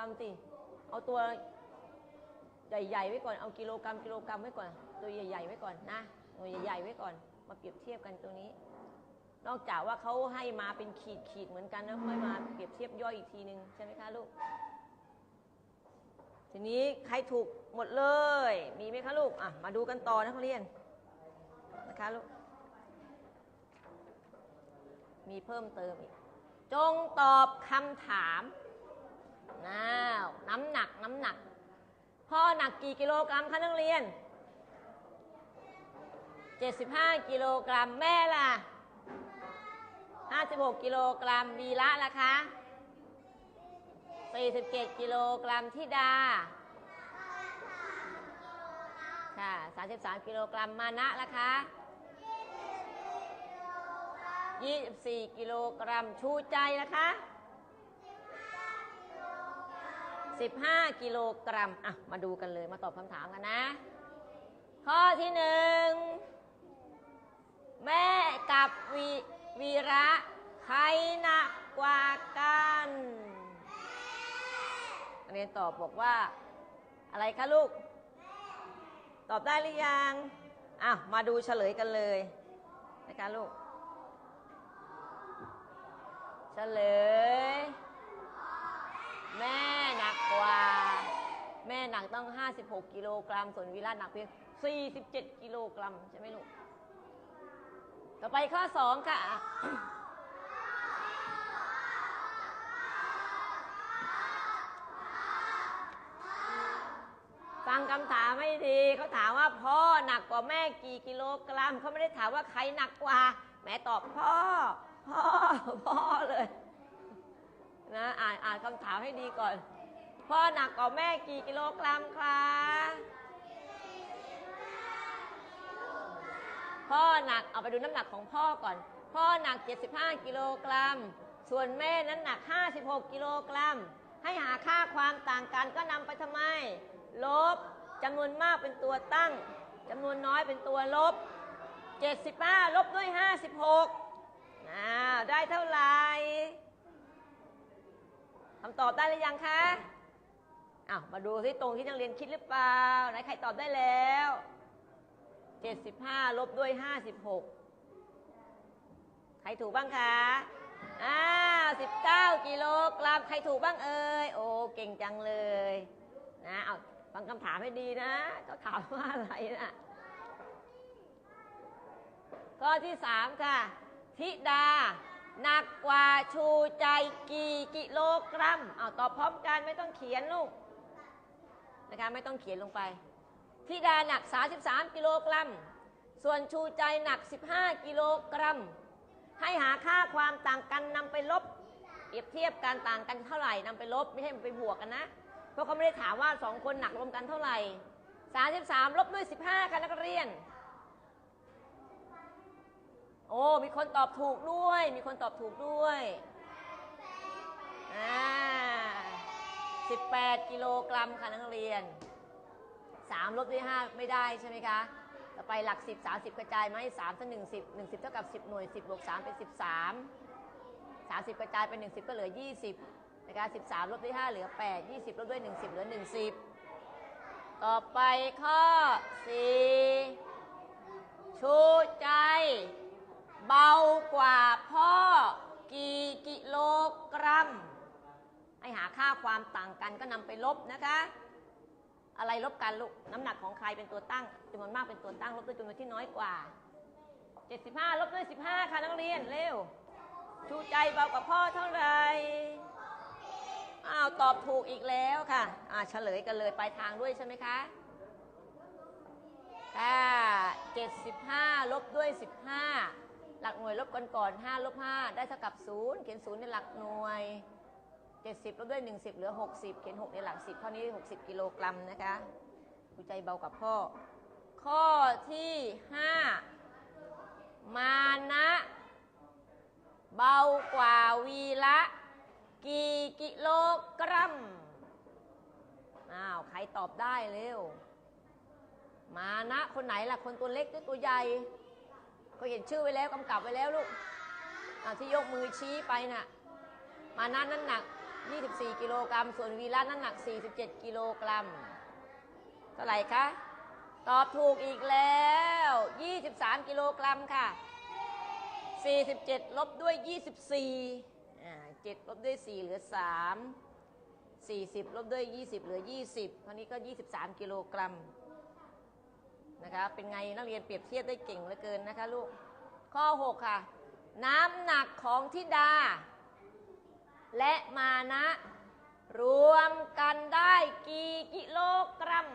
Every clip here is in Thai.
รัมสิเอาตัวใหญ่ๆไว้ก่อนเอากิโลกรัมกิโลกรัมไว้ก่อน ตัวใหญ่ๆไว้ก่อนนะหน่วใหญ่ๆไว้ก่อน มาเปรียบเทียบกันตัวนี้ นอกจากว่าเขาให้มาเป็นขีดขีดๆเหมือนกันแล้วค่อยมาเปรียบเทียบย่อยอีกทีนึงใช่ไหมคะลูกทีนี้ใครถูกหมดเลย มีไหมคะลูกอะมาดูกันต่อนักเรียนนะคะลูกมีเพิ่มเติมอีก จงตอบคำถาม น้าวน้ำหนักน้ำหนัก พ่อหนักกี่กิโลกรัมคะนักเรียน 75 กิโลกรัมแม่ล่ะ 56 กิโลกรัมวีละล่ะคะ47 กิโลกรัมทิดาค่ะ33 กิโลกรัมมานะล่ะคะ24 กิโลกรัมชูใจนะคะ 15 กิโลกรัมอะมาดูกันเลยมาตอบคำถามกันนะ ข้อที่หนึ่งแม่กับวีวีระใครหนักกว่ากันนักเรียนตอบบอกว่า อะไรคะลูก ตอบได้หรือยังอะมาดูเฉลยกันเลยนะคะลูก เฉลย แม่หนักกว่า แม่หนักต้อง 56 กิโลกรัม ส่วนวิราชหนักเพียง 47 กิโลกรัมใช่ไหมลูก ต่อไปข้อ 2 ค่ะ ฟังคำถามให้ดี เขาถามว่าพ่อหนักกว่าแม่กี่กิโลกรัม เขาไม่ได้ถามว่าใครหนักกว่า แม่ตอบพ่อ พ่อ พ่อเลย นะ อ่านอ่านคำถามให้ดีก่อน พ่อหนักกว่าแม่กี่กิโลกรัมคะพ่อหนักเอาไปดูน้ำหนักของพ่อก่อน พ่อหนัก 75 กิโลกรัม ส่วนแม่นั้นหนัก 56 กิโลกรัม ให้หาค่าความต่างกันก็นำไปทำไม ลบจำนวนมากเป็นตัวตั้งจำนวนน้อยเป็นตัวลบ 75 ลบด้วย 56อ่าได้เท่าไหร่คำตอบได้หรือยังคะ อ้าวมาดูซิตรงที่นักเรียนคิดหรือเปล่าไหนใครตอบได้แล้ว75ลบด้วย56ใครถูกบ้างคะอ้าว19กิโลกรัมใครถูกบ้างเอ่ยโอ้เก่งจังเลยนะเอาฟังคำถามให้ดีนะเขาถามว่าอะไรนะข้อที่3ค่ะ ธิดาหนักกว่าชูใจกี่กิโลกรัม เอาตอบพร้อมกันไม่ต้องเขียนลูก นะคะไม่ต้องเขียนลงไปธิดาหนัก 33 กิโลกรัม ส่วนชูใจหนัก 15 กิโลกรัม ให้หาค่าความต่างกันนำไปลบ เปรียบเทียบการต่างกันเท่าไหร่นำไปลบไม่ใช่ไปบวกกันนะ เพราะเขาไม่ได้ถามว่าสองคนหนักรวมกันเท่าไหร่ 33 ลบด้วย 15 ค่ะนักเรียน โอ้ มีคนตอบถูกด้วย มีคนตอบถูกด้วย อ่า 18 กิโลกรัมค่ะนักเรียน 3 ลบด้วย 5 ไม่ได้ใช่ไหมคะ ต่อไปหลัก 10 30 กระจายมาให้3ถ้า1 10 1 10 เท่ากับ 10 หน่วย 10บวก3เป็น 13 30 กระจายเป็น 1 10 ก็เหลือ 20 นะคะ 13 ลบด้วย 5 เหลือ 8 20 ลบด้วย 1 10 เหลือ 10 ต่อไปข้อ 4 ชูใจ เบากว่าพ่อกี่กิโลกรัม ให้หาค่าความต่างกันก็นำไปลบนะคะ อะไรลบกันลูกน้ำหนักของใครเป็นตัวตั้งจำนวนมากเป็นตัวตั้งลบด้วยจำนวนที่น้อยกว่า 75 ลบด้วย 15 ค่ะนักเรียนเร็วชูใจเบากว่าพ่อเท่าไหร่อ้าวตอบถูกอีกแล้วค่ะอ่าเฉลยกันเลยปลายทางด้วยใช่ไหมคะค่ะ75 ลบด้วย 15 หลักหน่วยลบกันก่อน 5 ลบ 5 ได้เท่ากับ 0 เขียน0ในหลักหน่วย 70ลบด้วย 10 เหลือ 60 เขียน 6 ในหลัก 10 ข้อนี้ 60 กิโลกรัมนะคะดูใจเบากว่าพ่อ ข้อที่ 5 มานะ เบากว่าวีละกี่กิโลกรัม อ้าว ใครตอบได้เร็ว มานะคนไหนล่ะ คนตัวเล็กหรือตัวใหญ่ ก็เห็นชื่อไว้แล้วกำกับไว้แล้วลูกอ่าที่ยกมือชี้ไปน่ะ มานะนั้นหนัก 24 กิโลกรัม ส่วนวีระน้ำหนัก 47 กิโลกรัม เท่าไหร่คะ ตอบถูกอีกแล้ว 23 กิโลกรัมค่ะ 47 ลบด้วย 24อ่า7ลบด้วย 4 เหลือ 3 40 ลบด้วย 20 เหลือ 20ครานี้ก็ 23 กิโลกรัมนะคะ เป็นไงนักเรียนเปรียบเทียบได้เก่งเหลือเกินนะคะลูก ข้อ 6 ค่ะ น้ำหนักของทิดา และมานะ รวมกันได้กี่กิโลกรัม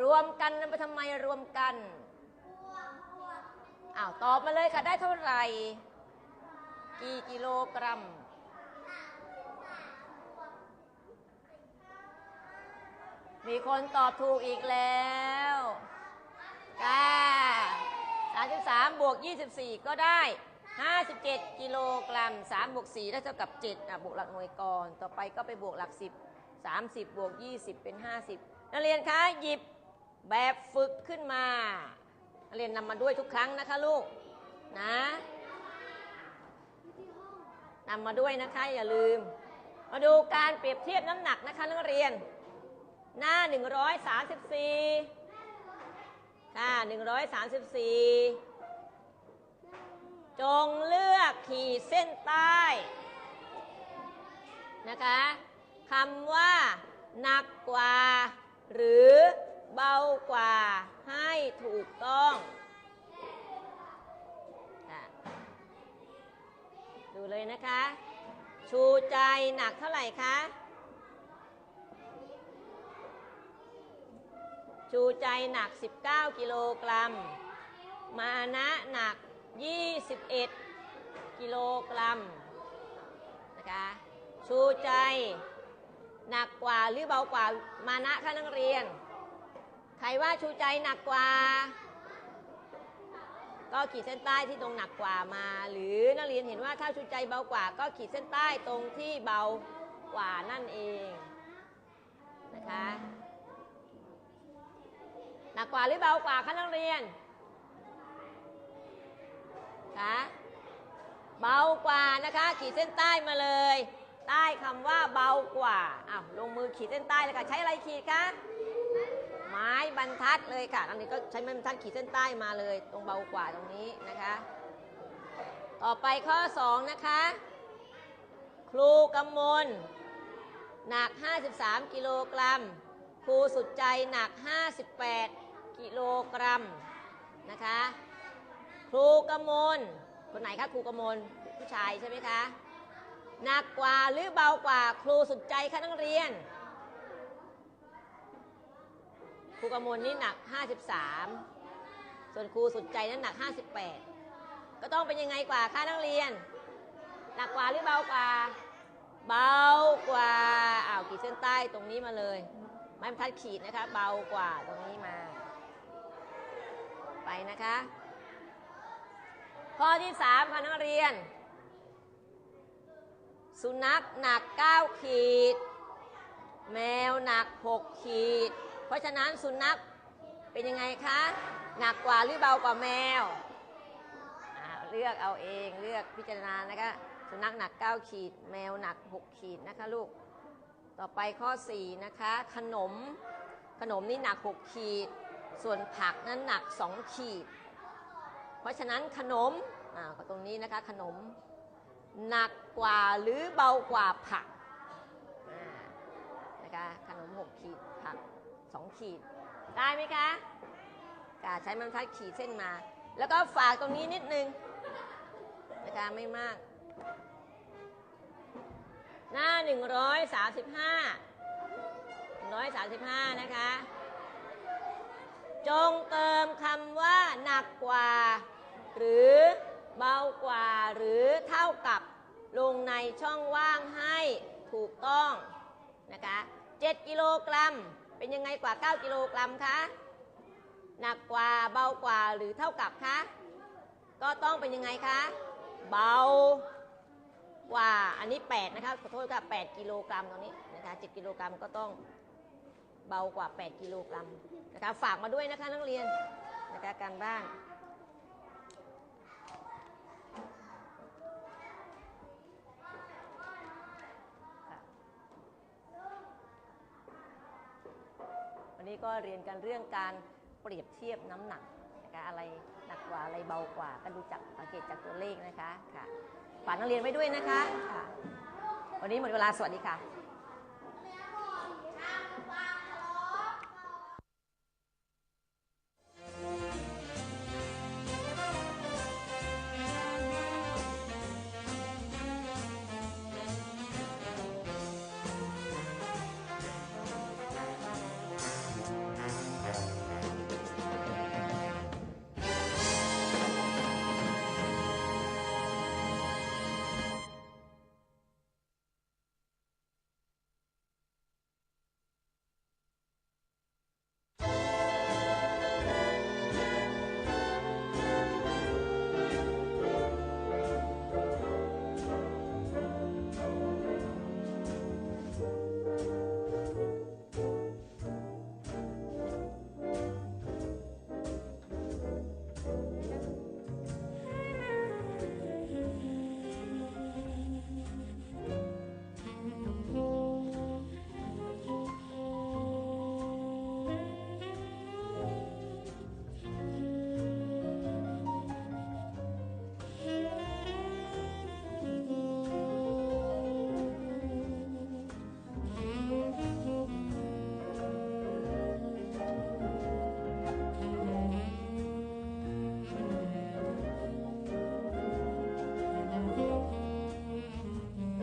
รวมกันไปทำไมรวมกันอ้าวตอบมาเลยค่ะได้เท่าไหร่ กี่กิโลกรัมมีคนตอบถูกอีกแล้วก้า33 บวก 24 ก็ได้ 57 กิโลกรัม3บวก4ได้เท่ากับ7อะบวกหลักหน่วยก่อน ต่อไปก็ไปบวกหลัก 10 30 บวก 20 เป็น 50 นักเรียนคะหยิบแบบฝึกขึ้นมา นักเรียนนำมาด้วยทุกครั้งนะคะลูกนะนำมาด้วยนะคะ อย่าลืม มาดูการเปรียบเทียบน้ำหนักนะคะนักเรียน หน้า 134 ค่ะ 134 จงเลือกขีดเส้นใต้นะคะคำว่าหนักกว่า หรือเบากว่าให้ถูกต้องดูเลยนะคะ ชูใจหนักเท่าไหร่คะชูใจหนัก 19 กิโลกรัม มานะหนัก 21 กิโลกรัมนะคะชูใจ หนักกว่าหรือเบากว่ามานะคะนักเรียน ใครว่าชูใจหนักกว่า ก็ขีดเส้นใต้ที่ตรงหนักกว่ามา หรือนักเรียนเห็นว่าถ้าชูใจเบากว่า ก็ขีดเส้นใต้ตรงที่เบากว่านั่นเองนะคะหนักกว่าหรือเบากว่าคะนักเรียน คะเบากว่านะคะขีดเส้นใต้มาเลย ใต้คำว่าเบากว่าอ้าวลงมือขีดเส้นใต้เลยค่ะใช้อะไรขีดคะไม้บรรทัดเลยค่ะอันนี้ก็ใช้ไม้บรรทัดขีดเส้นใต้มาเลย ตรงเบากว่าตรงนี้นะคะ ต่อไปข้อ 2 นะคะ ครูกำมลหนัก 53 กิโลกรัม ครูสุดใจหนัก 58 กิโลกรัมนะคะ ครูกมลคนไหนคะครูกมลผู้ชายใช่ไหมคะหนักกว่าหรือเบากว่าครูสุดใจคะนักเรียน ครูกมลนี่หนัก 53 ส่วนครูสุดใจนั้นหนัก 58 ก็ต้องเป็นยังไงกว่าคะนักเรียน หนักกว่าหรือเบากว่า เบากว่าอ้าวขีดเส้นใต้ตรงนี้มาเลย ไม้บรรทัดขีดนะคะ เบากว่าตรงนี้มา ไปนะคะ ข้อที่สามค่ะนักเรียน สุนัขหนัก 9 ขีด แมวหนัก 6 ขีด เพราะฉะนั้นสุนัขเป็นยังไงคะ หนักกว่าหรือเบากว่าแมว เลือกเอาเองเลือกพิจารณานะคะ สุนัขหนัก 9 ขีด แมวหนัก 6 ขีดนะคะลูก ต่อไปข้อ 4 นะคะ ขนมขนมนี่หนัก 6 ขีด ส่วนผักนั้นหนัก 2 ขีด เพราะฉะนั้นขนมอ่าตรงนี้นะคะขนมหนักกว่าหรือเบากว่าผักนะคะขนม 6 ขีดผัก 2 ขีด ได้ไหมคะกาใช้มันทัดขีดเส้นมา แล้วก็ฝากตรงนี้นิดนึงนะคะไม่มาก หน้า 135 135 นะคะ จงเติมคำว่าหนักกว่า หรือเบากว่าหรือเท่ากับลงในช่องว่างให้ถูกต้องนะคะ7กิโลกรัมเป็นยังไงกว่า 9 กิโลกรัมคะหนักกว่าเบากว่าหรือเท่ากับคะก็ต้องเป็นยังไงคะเบากว่าอันนี้ 8 นะคะขอโทษค่ะ8กิโลกรัมตรงนี้นะคะ7กิโลกรัมก็ต้องเบากว่า 8 กิโลกรัมนะคะฝากมาด้วยนะคะนักเรียนนะคะการบ้าน วันนี้ก็เรียนกันเรื่องการเปรียบเทียบน้ำหนักนะคะอะไรหนักกว่าอะไรเบากว่าก็ดูจากสังเกตจากตัวเลขนะคะค่ะฝากนักเรียนไว้ด้วยนะคะค่ะวันนี้หมดเวลาสวัสดีค่ะ